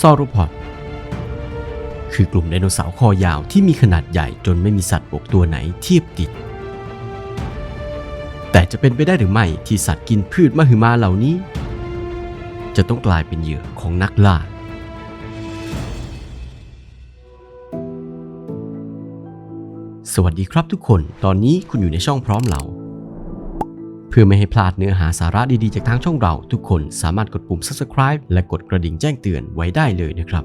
ซอโรพอดคือกลุ่มไดโนเสาร์คอยาวที่มีขนาดใหญ่จนไม่มีสัตว์บกตัวไหนเทียบติด แต่จะเป็นไปได้หรือไม่ที่สัตว์กินพืชมหึมาเหล่านี้ จะต้องกลายเป็นเหยื่อของนักล่าสวัสดีครับทุกคน ตอนนี้คุณอยู่ในช่องพร้อมเรา เพื่อไม่ให้พลาดเนื้อหาสาระดีๆ จากทางช่องเรา ทุกคนสามารถกดปุ่ม subscribe และกดกระดิ่งแจ้งเตือนไว้ได้เลยนะครับ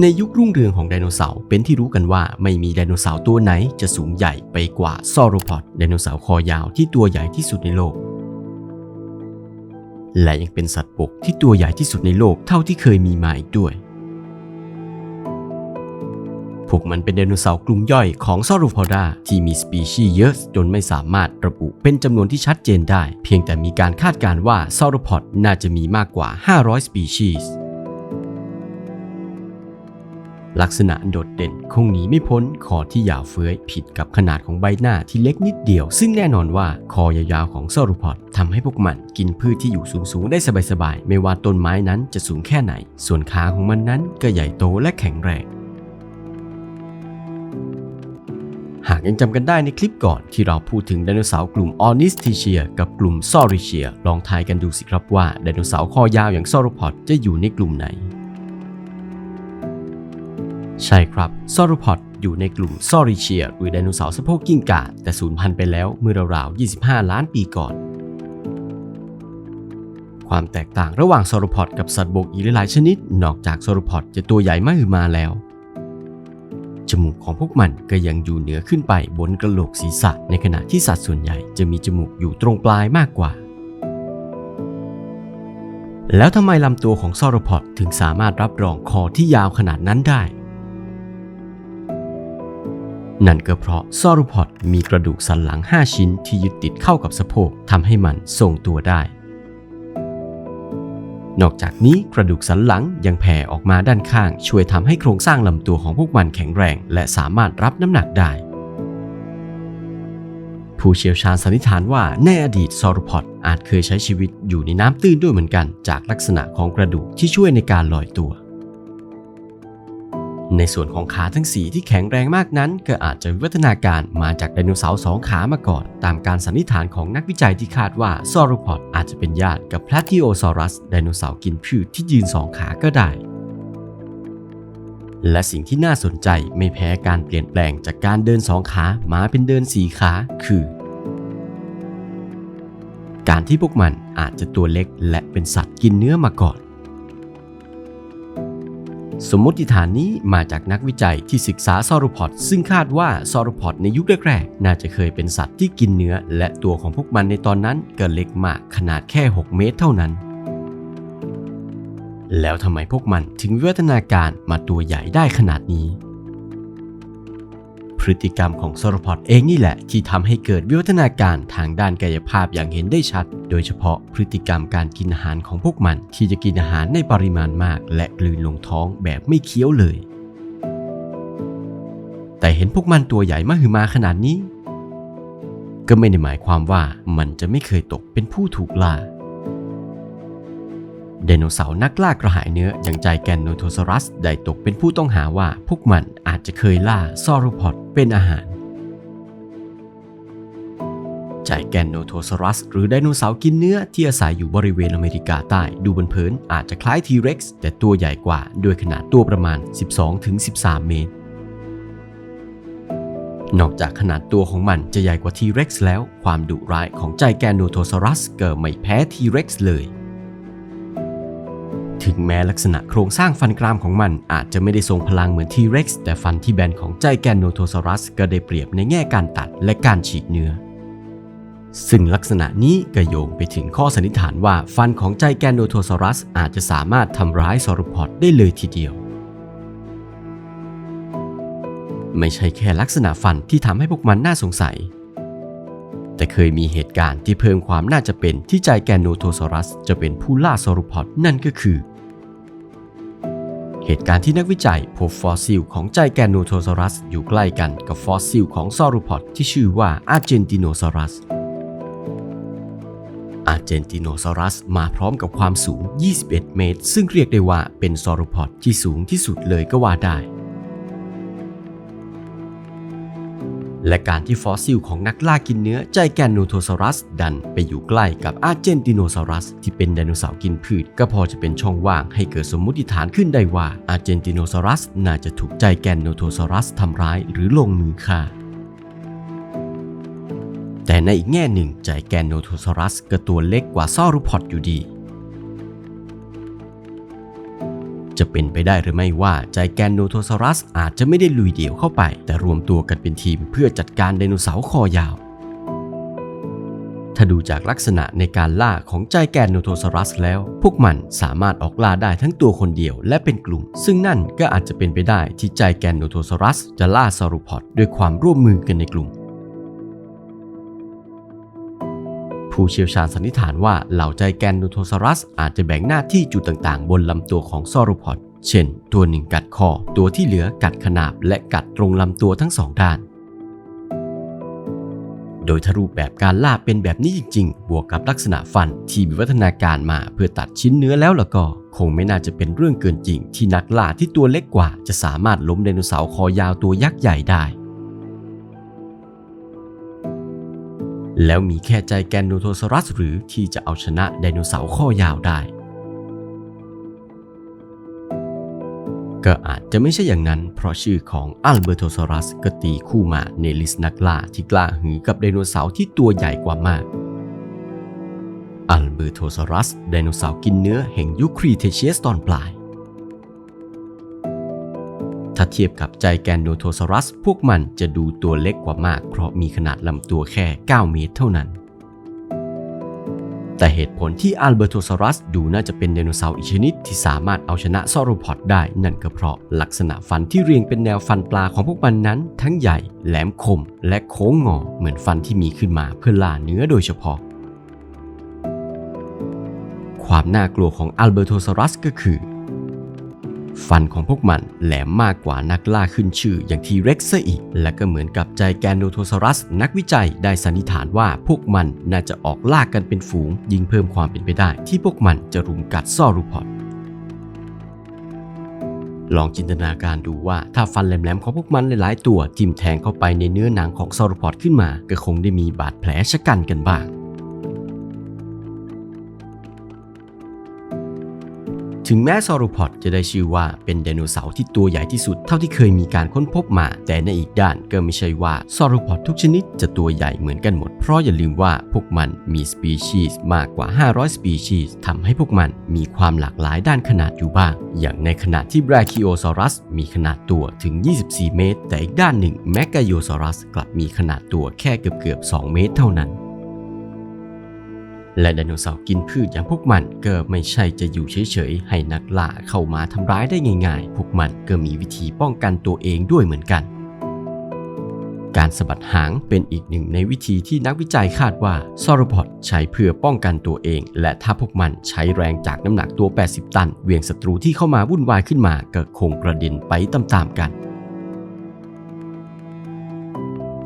ในยุครุ่งเรืองของไดโนเสาร์เป็นที่รู้กันว่าไม่มีไดโนเสาร์ตัวไหนจะสูงใหญ่ไปกว่าซอโรพอดไดโนเสาร์คอยาวที่ตัวใหญ่ที่สุดในโลก และยังเป็นสัตว์บกที่ตัวใหญ่ที่สุดในโลกเท่าที่เคยมีมาอีกด้วย พวกมันเป็นไดโนเสาร์กลุ่มย่อยของซอโรพอดาที่มีสปีชีส์เยอะจนไม่สามารถระบุเป็นจำนวนที่ชัดเจนได้ เพียงแต่มีการคาดการณ์ว่าซอโรพอดน่าจะมีมากกว่า 500 สปีชีส์ลักษณะโดดเด่นคงหนีไม่พ้นคอที่ยาวเฟื้อยผิดกับขนาดของใบหน้าที่เล็กนิดเดียว ซึ่งแน่นอนว่าคอยาวๆของซอโรพอดทำให้พวกมันกินพืชที่อยู่สูงๆ ได้สบายๆ ไม่ว่าต้นไม้นั้นจะสูงแค่ไหน ส่วนขาของมันนั้นก็ใหญ่โตและแข็งแรงากยังจำกันได้ในคลิปก่อนที่เราพูดถึงไดโนเสาร์กลุ่มออนิสติเชียกับกลุ่มซอริเชียลองทายกันดูสิครับว่าไดโนเสาร์คอยาวอย่างซอรพอดจะอยู่ในกลุ่มไหน ใช่ครับซอรพอดอยู่ในกลุ่มซอริเชียหรือไดโนเสาร์สะโพกกิ้งก่าแต่สูญพันธุ์ไปแล้วเมื่อราวๆ 25 ล้านปีก่อน ความแตกต่างระหว่างซอรพอดกับสัตว์บกอีกหลายชนิด นอกจากซอรพอดจะตัวใหญ่มากมาแล้ว จมูกของพวกมันก็ยังอยู่เหนือขึ้นไปบนกระโหลกศีรษะ ในขณะที่สัตว์ส่วนใหญ่จะมีจมูกอยู่ตรงปลายมากกว่า แล้วทำไมลำตัวของซอรพอดถึงสามารถรับรองคอที่ยาวขนาดนั้นได้ นั่นก็เพราะซอรพอดมีกระดูกสันหลัง 5 ชิ้นที่ยึดติดเข้ากับสะโพกทำให้มันทรงตัวได้ นอกจากนี้กระดูกสันหลังยังแผ่ออกมาด้านข้าง ช่วยทำให้โครงสร้างลำตัวของพวกมันแข็งแรง และสามารถรับน้ำหนักได้ ผู้เชี่ยวชาญสันนิษฐานว่าในอดีตซอโรพอดอาจเคยใช้ชีวิตอยู่ในน้ำตื้นด้วยเหมือนกัน จากลักษณะของกระดูกที่ช่วยในการลอยตัว ในส่วนของขาทั้งสีที่แข็งแรงมากนั้น ก็อาจจะวิวัฒนาการมาจากไดโนเสาร์สองขามาก่อน ตามการสันนิษฐานของนักวิจัยที่คาดว่าซอโรพอดอาจจะเป็นญาติกับแพลทิโอซอรัสไดโนเสาร์กินพืชที่ยืนสองขาก็ได้ และสิ่งที่น่าสนใจไม่แพ้การเปลี่ยนแปลงจากการเดินสองขามาเป็นเดินสี่ขาคือ การที่พวกมันอาจจะตัวเล็กและเป็นสัตว์กินเนื้อมาก่อน สมมติฐานนี้มาจากนักวิจัยที่ศึกษาซอโรพอดซึ่งคาดว่าซอโรพอดในยุคแรกๆ น่าจะเคยเป็นสัตว์ที่กินเนื้อ และตัวของพวกมันในตอนนั้นก็เล็กมากขนาดแค่ 6 เมตรเท่านั้น แล้วทำไมพวกมันถึงวิวัฒนาการมาตัวใหญ่ได้ขนาดนี้ ฤติกรรมของซอโรพอดเองนี่แหละ ที่ทำให้เกิดวิวัฒนาการทางด้านกายภาพอย่างเห็นได้ชัด โดยเฉพาะพฤติกรรมการกินอาหารของพวกมัน ที่จะกินอาหารในปริมาณมาก และกลืนลงท้องแบบไม่เคี้ยวเลย แต่เห็นพวกมันตัวใหญ่มหึมาขนาดนี้ ก็ไม่ได้หมายความว่ามันจะไม่เคยตกเป็นผู้ถูกล่า ไดโนเสาร์นักล่ากระหายเนื้ออย่างใจแกนโนโทซอรัสได้ตกเป็นผู้ต้องหาว่าพวกมันอาจจะเคยล่าซอโรพอดเป็นอาหารใจแกนโนโทซอรัส หรือไดโนเสาร์กินเนื้อที่อาศัยอยู่บริเวณอเมริกาใต้ดูบนเผินอาจจะคล้ายทีเร็กซ์แต่ตัวใหญ่กว่าด้วยขนาดตัวประมาณ 12-13 เมตร นอกจากขนาดตัวของมันจะใหญ่กว่าทีเร็กซ์แล้ว ความดุร้ายของใจแกนโนโทซอรัสก็ไม่แพ้ทีเร็กซ์เลย ถึงแม้ลักษณะโครงสร้างฟันกรามของมันอาจจะไม่ได้ทรงพลังเหมือนทีเร็กซ์แต่ฟันที่แบนของใจแกนโนโทซอรัสก็ได้เปรียบในแง่การตัดและการฉีกเนื้อ ซึ่งลักษณะนี้ก็โยงไปถึงข้อสันนิษฐานว่าฟันของใจแกนโนโทซอรัสอาจจะสามารถทำร้ายซอโรพอดได้เลยทีเดียว ไม่ใช่แค่ลักษณะฟันที่ทำให้พวกมันน่าสงสัย แต่เคยมีเหตุการณ์ที่เพิ่มความน่าจะเป็นที่ใจแกนโนโทซอรัส จะเป็นผู้ล่าซอโรพอดนั่นก็คือ เหตุการณ์ที่นักวิจัยพบฟอสซิลของใจแกนโนโทซอรัส อยู่ใกล้กันกับฟอสซิลของซอโรพอดที่ชื่อว่าอาร์เจนติโนซอรัสอาร์เจนติโนซอรัสมาพร้อมกับความสูง 21 เมตร ซึ่งเรียกได้ว่าเป็นซอรูพอดที่สูงที่สุดเลยก็ว่าได้ และการที่ฟอสซิลของนักล่ากินเนื้อใจแกนโนโทซอรัส ดันไปอยู่ใกล้กับอาร์เจนติโนซอรัส ที่เป็นไดโนเสาร์กินพืช ก็พอจะเป็นช่องว่างให้เกิดสมมติฐานขึ้นได้ว่าอาร์เจนติโนซอรัส น่าจะถูกใจแกนโนโทซอรัสทำร้ายหรือลงมือฆ่าแต่ในอีกแง่หนึ่งใจแกนโนโทซอรัสก็ตัวเล็กกว่าซอรูพอดอยู่ดี จะเป็นไปได้หรือไม่ว่าใจแกนโนโทซอรัสอาจจะไม่ได้ลุยเดี่ยวเข้าไป แต่รวมตัวกันเป็นทีมเพื่อจัดการไดโนเสาร์คอยาว ถ้าดูจากลักษณะในการล่าของใจแกนโนโทซอรัสแล้ว พวกมันสามารถออกล่าได้ทั้งตัวคนเดียวและเป็นกลุ่ม ซึ่งนั่นก็อาจจะเป็นไปได้ที่ใจแกนโนโทซอรัส จะล่าซอรูพอดด้วยความร่วมมือกันในกลุ่ม ผู้เชี่ยวชาญสันนิษฐานว่าเหล่าใจแกนโนโทซอรัส อาจจะแบ่งหน้าที่จุดต่างๆ บนลำตัวของซอรูพอดเช่น ตัวหนึ่งกัดคอ ตัวที่เหลือกัดขนาบ และกัดตรงลำตัวทั้งสองด้าน โดยถ้ารูปแบบการล่าเป็นแบบนี้จริงๆ บวกกับลักษณะฟันที่วิวัฒนาการมาเพื่อตัดชิ้นเนื้อแล้วล่ะก็ คงไม่น่าจะเป็นเรื่องเกินจริง ที่นักล่าที่ตัวเล็กกว่า จะสามารถล้มไดโนเสาร์คอยาวตัวยักษ์ใหญ่ได้ แล้วมีแค่ใจแกนโนโทซรัสหรือที่จะเอาชนะไดโนเสาร์ข้อยาวได้ ก็อาจจะไม่ใช่อย่างนั้น เพราะชื่อของอัลเบอร์โทซรัสก็ตีคู่มาในลิสต์นักล่าที่กล้าหือกับไดโนเสาร์ที่ตัวใหญ่กว่ามากอัลเบอร์โทซรัสไดโนเสาร์กินเนื้อแห่งยุคครีเทเชียสตอนปลาย ถ้าเทียบกับใจแกนโนโทซอรัส พวกมันจะดูตัวเล็กกว่ามาก เพราะมีขนาดลำตัวแค่ 9 เมตรเท่านั้น แต่เหตุผลที่อัลเบอร์โทซอรัสดูน่าจะเป็นไดโนเสาร์อีกชนิดที่สามารถเอาชนะซอโรพอดได้ นั่นก็เพราะลักษณะฟันที่เรียงเป็นแนวฟันปลาของพวกมันนั้น ทั้งใหญ่ แหลมคม และโค้งงอ เหมือนฟันที่มีขึ้นมาเพื่อล่าเนื้อโดยเฉพาะความน่ากลัวของอัลเบอร์โทซอรัสก็คือ ฟันของพวกมันแหลมมากกว่านักล่าขึ้นชื่ออย่างทีเร็กซ์อีก และก็เหมือนกับใจแกนโนโทซอรัส นักวิจัยได้สันนิษฐานว่าพวกมันน่าจะออกล่ากันเป็นฝูง ยิ่งเพิ่มความเป็นไปได้ ที่พวกมันจะรุมกัดซอรูพอดลองจินตนาการดูว่าถ้าฟันแหลมๆของพวกมันหลายๆตัวทิ่มแทงเข้าไปในเนื้อหนังของซอรูพอดขึ้นมา ก็คงได้มีบาดแผลชะกันกันบ้าง ถึงแม้ซอรูพอดจะได้ชื่อว่าเป็นไดโนเสาร์ที่ตัวใหญ่ที่สุดเท่าที่เคยมีการค้นพบมา แต่ในอีกด้านก็ไม่ใช่ว่าซอรูพอดทุกชนิดจะตัวใหญ่เหมือนกันหมด เพราะอย่าลืมว่าพวกมันมีสปีชีส์มากกว่า 500 สปีชีส์ทำให้พวกมันมีความหลากหลายด้านขนาดอยู่บ้าง อย่างในขณะที่ Brachiosaurus มีขนาดตัวถึง 24 เมตร แต่อีกด้านหนึ่ง Megayosaurus กลับมีขนาดตัวแค่เกือบๆ2เมตรเท่านั้น และไดโนเสาร์กินพืชอย่างพวกมันก็ไม่ใช่จะอยู่เฉยๆ ให้นักล่าเข้ามาทำร้ายได้ง่ายๆ พวกมันก็มีวิธีป้องกันตัวเองด้วยเหมือนกัน การสะบัดหางเป็นอีกหนึ่งในวิธีที่นักวิจัยคาดว่าซอรพอดใช้เพื่อป้องกันตัวเอง และถ้าพวกมันใช้แรงจากน้ำหนักตัว 80 ตันเวียงศัตรูที่เข้ามาวุ่นวายขึ้นมาก็คงกระเด็นไปตามๆกัน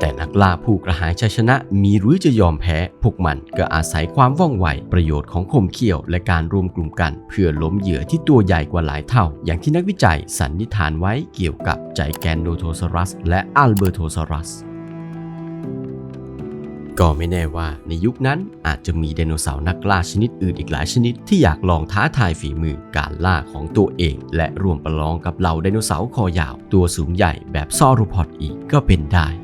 แต่นักล่าผู้กระหายชัยชนะมีหรือจะยอมแพ้ พวกมันก็อาศัยความว่องไว ประโยชน์ของคมเขี้ยว และการรวมกลุ่มกัน เพื่อล้มเหยื่อที่ตัวใหญ่กว่าหลายเท่า อย่างที่นักวิจัยสันนิษฐานไว้เกี่ยวกับใจแกนโนโทซรัส และอัลเบอร์โทซรัสก็ไม่แน่ว่าในยุคนั้นอาจจะมีไดโนเสาร์นักล่าชนิดอื่นอีกหลายชนิดที่อยากลองท้าทายฝีมือการล่าของตัวเอง และร่วมประลองกับเหล่าไดโนเสาร์คอยาว ตัวสูงใหญ่แบบซอรูพอดอีกก็เป็นได้